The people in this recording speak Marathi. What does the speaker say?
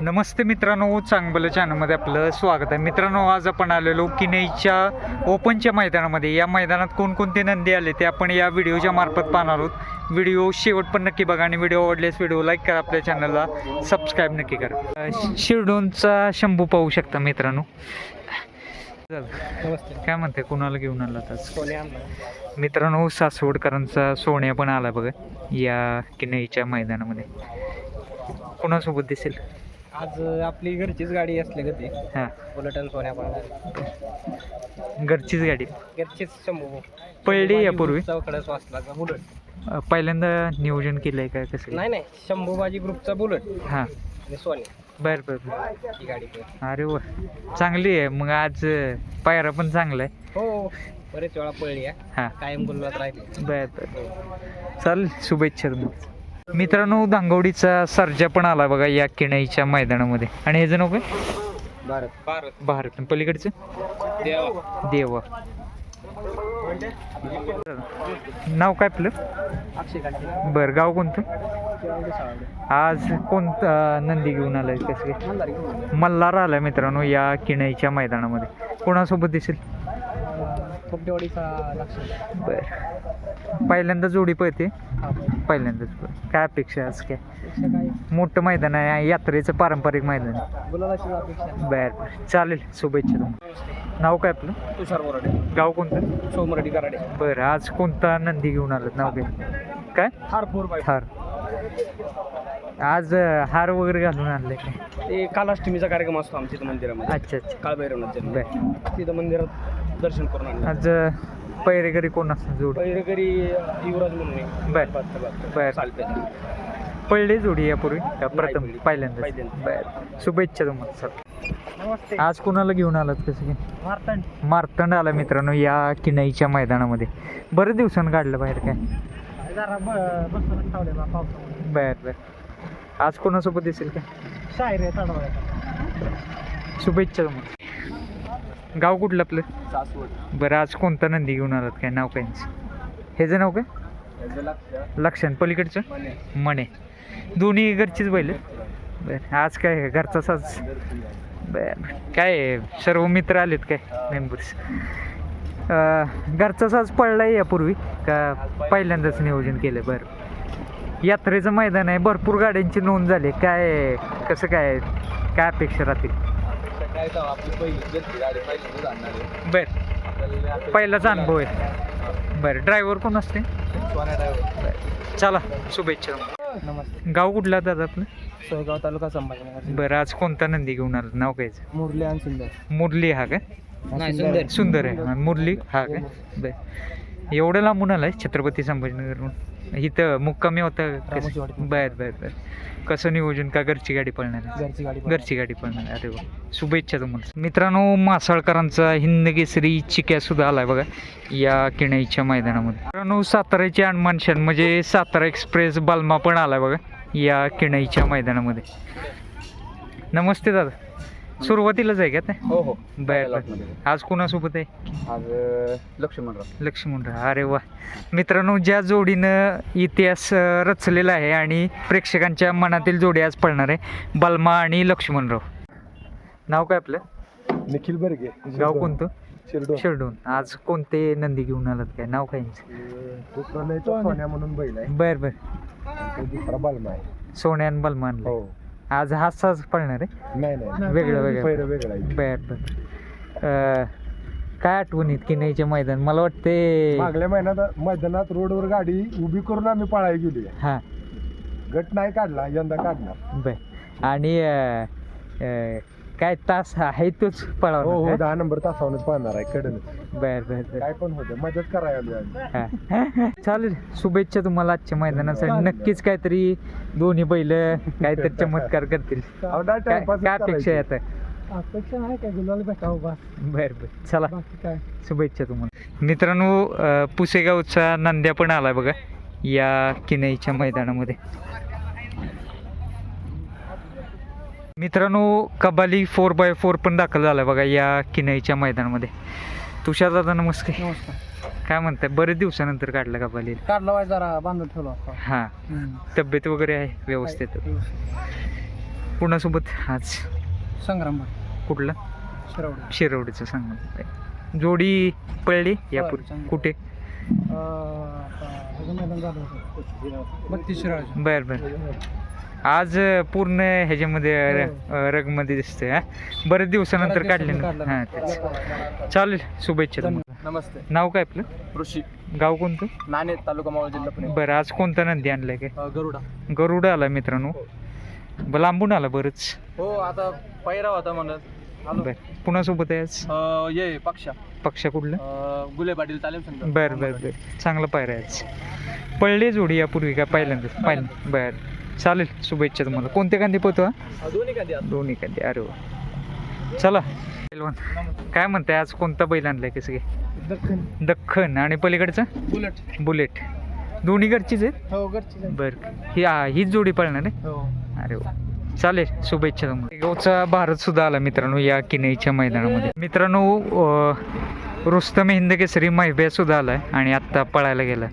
नमस्ते मित्रांनो चांगलं चॅनलमध्ये आपलं स्वागत आहे. मित्रांनो आज आपण आलेलो किनईच्या ओपनच्या मैदानामध्ये. या मैदानात कोणकोणते नंदी आले ते आपण या व्हिडिओच्या मार्फत पाहणार आहोत. व्हिडिओ शेवट पण नक्की बघा आणि व्हिडिओ आवडल्यास व्हिडिओ लाईक करा आपल्या चॅनलला सबस्क्राईब नक्की करा. शिरडोनचा शंभू पाहू शकता मित्रांनो. चल, नमस्ते. काय म्हणते कुणाला घेऊन आला आणला. मित्रांनो सासवडकरांचा सोन्या पण आला बघा या किनईच्या मैदानामध्ये. कोणासोबत दिसेल? आज आपली घरचीच गाडी असली का ती. हां. बुलेट आणि सोन्या घरचीच गाडी. घरचीच शंभू पळली यापूर्वी चौकड्याच वाचला का बुलेट. अ, पहिल्यांदा नियोजन केलंय काय कसं? नाही नाही. शंभूबाजी ग्रुपचा बुलेट. हां. आणि सोन्या. बर बर बर. ही गाडी पण. अरे वा. चांगली आहे. मग आज अ, पायरा पण चांगला आहे. हो. बरेच वेळा पळली आहे. हां. कायम गुल्लात राहिली. बर बर. चालेल. शुभेच्छा तुम्हाला. मित्रांनो दांगवडीचा सर्जा पण आला बघा या किणाईच्या मैदानामध्ये. आणि ह्याचं नाव काय? भारत. भारत. पलीकडचं? देवा. देवा. नाव काय आपलं? अक्षय काढले बरं गाव कोणतं? आज कोणतं नंदी घेऊन आलाय कसं काय मल्हार आलाय. मित्रांनो या किणाईच्या मैदानामध्ये. कोणासोबत दिसेल? लक्ष. बर. पहिल्यांदा जोडी पळते. पहिल्यांदाच पळते. काय अपेक्षा आहे आज काय? काय? मोठं मैदान आहे यात्रेचं पारंपरिक मैदान आहे. अपेक्षा बर बर. चालेल शुभेच्छा तुम्हाला. नाव काय आपलं? तुषार बोराडे. गाव कोणतं? सोमरडी कराडे. बरं आज कोणता नंदी घेऊन आलात? नाव काय? काय? हारपूर हार. आज अं, हार वगैरे घालून आणले काय? ते कालाष्टमीचा कार्यक्रम असतो आमच्या इथं मंदिरामध्ये. अच्छा अच्छा. काळभैरवनाथ जन्म. बर. तिथं मंदिरात दर्शन करून आणलं. आज अं, पैरेकरी कोण असतं जोड? पहिले घरी युवराज म्हणून. बर. बर. चालतंय. पडले जोडी यापूर्वी? का प्रथम पडली. पहिल्यांदा पहिल्यांदा. बर. शुभेच्छा तुम्हाला सर. नमस्ते. आज कुणाला घेऊन आलात कसं काय मारतांड. मार्तंड आला मित्रांनो या किनाईच्या मैदानामध्ये. बरेच दिवसानं काढलं बाहेर काय? जरा पावसामध्ये बर बर. आज कोणासोबत दिसेल काय? शायर आहे तडवायचा शुभेच्छा तुम्हाला. गाव कुठलं आपलं? सासवड. बरं आज कोणता नंदी घेऊन आलात? काय नाव काय यांचं? ह्याचं नाव काय? लक्षण पलीकडचं. मणे दोन्ही घरचीच बैल? बर आज काय आहे? घरचा साज? बर काय आहे? सर्व मित्र आलेत काय? मेंबर्स घरचा साज पडलाय यापूर्वी? का पहिल्यांदाच नियोजन केलं? बरं. यात्रेचं मैदान आहे. भरपूर गाड्यांची नोंद झाली. काय कसं काय काय अपेक्षा राहतील? काय तर आपली पहिली घेतली गाडी पहिली जाणार आहे. बर. आपल्याला आता पहिलाच अनुभव आहे. बरं ड्रायव्हर कोण असते? सोन्या. चला शुभेच्छा नमस्ते. गाव कुठला दादा आपलं? सोयगाव तालुका संभाजीनगर बरं आज कोणता नंदी घेऊन आला? नाव काय याचं? मुरली आणि सुंदर. मुरली हा काय? नाही सुंदर. सुंदर. आहे. मुरली हा काय? बर. एवढं लांबून आलाय छत्रपती संभाजीनगरहून इथं मुक्कामी होता. कसं. बर बर बर. कसं नियोजन? का घरची गाडी पळणार? आहे? घरची गाडी घरची गाडी पळणार. अरे वा. शुभेच्छा तुम्हाला. मित्रांनो मासाळकरांचा हिंद केसरी चिक्या सुद्धा आलाय बघा. या किणाईच्या मैदानामध्ये. मित्रांनो साताऱ्याची अनमानशन म्हणजे सातारा एक्सप्रेस बालमा पण आलाय बघा. या किणाईच्या मैदानामध्ये. नमस्ते दादा. सुरुवातीलाच आहे का ते? हो हो. बर बर. आज कोणासोबत आहे? आज लक्ष्मणराव लक्ष्मणराव अरे वा. मित्रांनो ज्या जोडीनं इतिहास अं, रचलेला आहे आणि प्रेक्षकांच्या मनातील जोडी आज पळणार आहे बलमा आणि लक्ष्मणराव नाव काय आपलं? निखिल बर्गे. गाव कोणतं? शिरडो शिरडून. आज कोणते नंदी घेऊन आलात काय? नाव काय यांचं? सोन्या. म्हणून बैल आहे. बर बर. तो दुसरा बालमा आहे. सोन्या आणि बलमा आणलं हो. आज हा साज पळणार आहे? नाही नाही. वेगळं वेगळं. पहिलं वेगळं आहे. बर बर. अं, काय आठवणीत की नाहीचे मैदान? मला वाटते मागल्या महिन्यात मैदानात रोडवर गाडी उभी करून आम्ही पळायला गेली. हां. गट नाही काढला यंदा काढणार. बर. आणि अं, अं, काय तास आहे तोच हो हो दहा नंबर तासावरच पळणार आहे कडन बर बर बर. काय पण होतं मजाच करायला. हा. चालेल शुभेच्छा तुम्हाला आजच्या मैदानासाठी. नक्कीच काहीतरी दोन्ही बैल काहीतरी चमत्कार करतील. नाही काय अपेक्षा आहे. आता? अपेक्षा नाही काय गुलाल भेटावं बा बर बर. चला. बाकी काय? शुभेच्छा तुम्हाला. मित्रांनो अं, पुसेगावचा नंद्या पण आलाय बघा या किनईच्या मैदानामध्ये. मित्रांनो कबाली फोर बाय फोर पण दाखल झाला बघा या किनईच्या मैदानामध्ये. तुषार दादा नमस्कार. नमस्कार. काय म्हणताय? बरेच दिवसानंतर काढला कबाली काढला वाय जरा बांधून ठेवला हां. तब्येत वगैरे आहे? व्यवस्थित? कुणासोबत आज? संग्राम कुठलं? शिरवडे. शिरवडीचं सांग जोडी पळली यापूर्वी. कुठे? बत्तीस शिराळ बर बर. आज पूर्ण ह्याच्यामध्ये र- अं, रगमध्ये दिसतंय हा. बरेच दिवसानंतर बऱ्याच काढले दिवसांनी काढलं. हां तेच. चालेल शुभेच्छा तुम्हाला. नमस्ते. नाव काय आपलं? ऋषी. गाव कोणतं? नाणे तालुका मावळ जिल्हा पुणे. बरं आज कोणता नंदी आणलाय काय? अ, गरुडा. गरुड आला मित्रांनो. ब- लांबून आला बरंच. हो आता पैरा होता म्हणत. आलो. बर. पुन्हा आहे आज? अ, ये पक्षा. पक्ष कुठलं? अ, गुले पाटील तालीम संघ. बर बर बर. चांगलं आहे पडले जोडी यापूर्वी का पहिल्यांदा? पहिल्यांदा. बर. चालेल शुभेच्छा तुम्हाला. कोणते कांदे पोहतो हा? दोन्ही कांदे अरे वा. चला. काय म्हणताय आज कोणता बैल आणलाय कसं काय? दख्खन. दख्खन. आणि पलीकडचा? बुलेट. बुलेट. दोन्ही घरचीच आहेत? हो बरं. ही हीच जोडी पळणार आहे? हो. अरे वा. चालेल शुभेच्छा तुम्हाला. गावचा भारत सुद्धा आला मित्रांनो या किनईच्या मैदानामध्ये. मित्रांनो रुस्तम हिंद केसरी महिब्या सुद्धा आलाय आणि आत्ता पळायला गेला